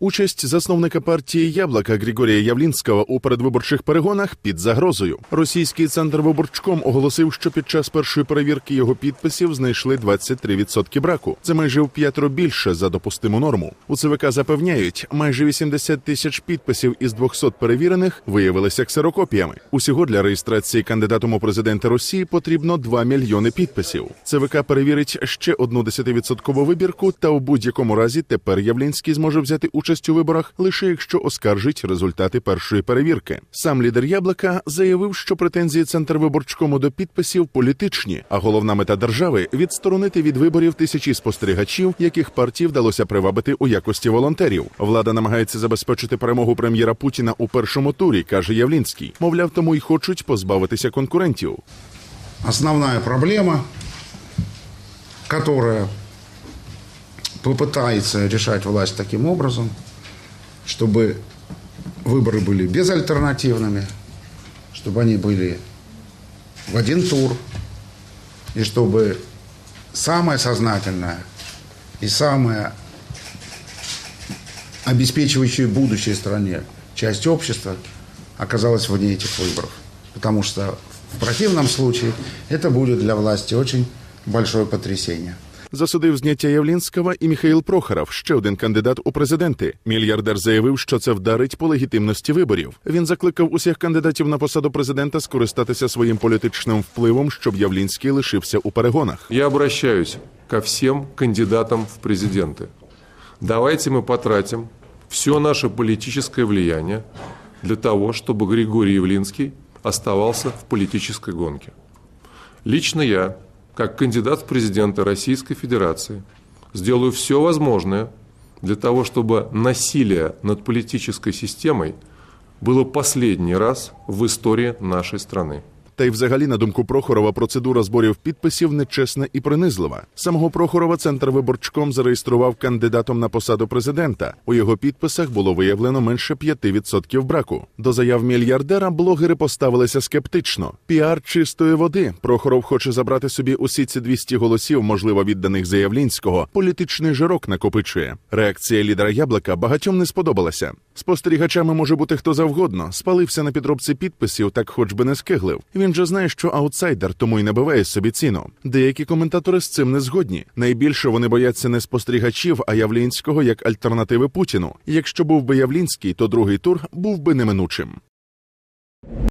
Участь засновника партії Яблака Григорія Явлінського у передвиборчих перегонах під загрозою. Російський центр виборчком оголосив, що під час першої перевірки його підписів знайшли 23% браку. Це майже в п'ятеро більше за допустиму норму. У ЦВК запевняють, майже 80 тисяч підписів із 200 перевірених виявилися ксерокопіями. Усього для реєстрації кандидатом у президенти Росії потрібно 2 мільйони підписів. ЦВК перевірить ще одну 10% вибірку, та у будь-якому разі тепер Явлінський зможе взяти участь у виборах лише якщо оскаржить результати першої перевірки. Сам лідер Яблака заявив, що претензії центр виборчкому до підписів політичні, а головна мета держави відсторонити від виборів тисячі спостерігачів, яких партії вдалося привабити у якості волонтерів. Влада намагається забезпечити перемогу прем'єра Путіна у першому турі, каже Явлінський. Мовляв, тому й хочуть позбавитися конкурентів. основная проблема, которая попытается решать власть таким образом, чтобы выборы были безальтернативными, чтобы они были в один тур, и чтобы самое сознательное и самое обеспечивающее будущее стране часть общества оказалась вне этих выборов. Потому что в противном случае это будет для власти очень большое потрясение. Засудив зняття Явлінського і Міхаїл Прохоров, ще один кандидат у президенти. Мільярдер заявив, що це вдарить по легітимності виборів. Він закликав усіх кандидатів на посаду президента скористатися своїм політичним впливом, щоб Явлінський лишився у перегонах. Я обращаюсь ко всем кандидатам в президенты. Давайте мы потратим все наше политическое влияние для того, чтобы Григорий Явлинский оставался в политической гонке. Лично я, как кандидат в президенты Российской Федерации, сделаю все возможное для того, чтобы насилие над политической системой было последний раз в истории нашей страны. Та й взагалі, на думку Прохорова, процедура зборів підписів нечесна і принизлива. Самого Прохорова центр виборчком зареєстрував кандидатом на посаду президента. У його підписах було виявлено менше 5% браку. До заяв мільярдера блогери поставилися скептично. Піар чистої води. Прохоров хоче забрати собі усі ці 200 голосів, можливо, відданих Заявлінського. Політичний жирок накопичує. Реакція лідера Яблака багатьом не сподобалася. Спостерігачами може бути хто завгодно. Спалився на підробці підписів, так хоч би не скиглив. Він же знає, що аутсайдер, тому й набиває собі ціну. Деякі коментатори з цим не згодні. Найбільше вони бояться не спостерігачів, а Явлінського як альтернативи Путіну. Якщо був би Явлінський, то другий тур був би неминучим.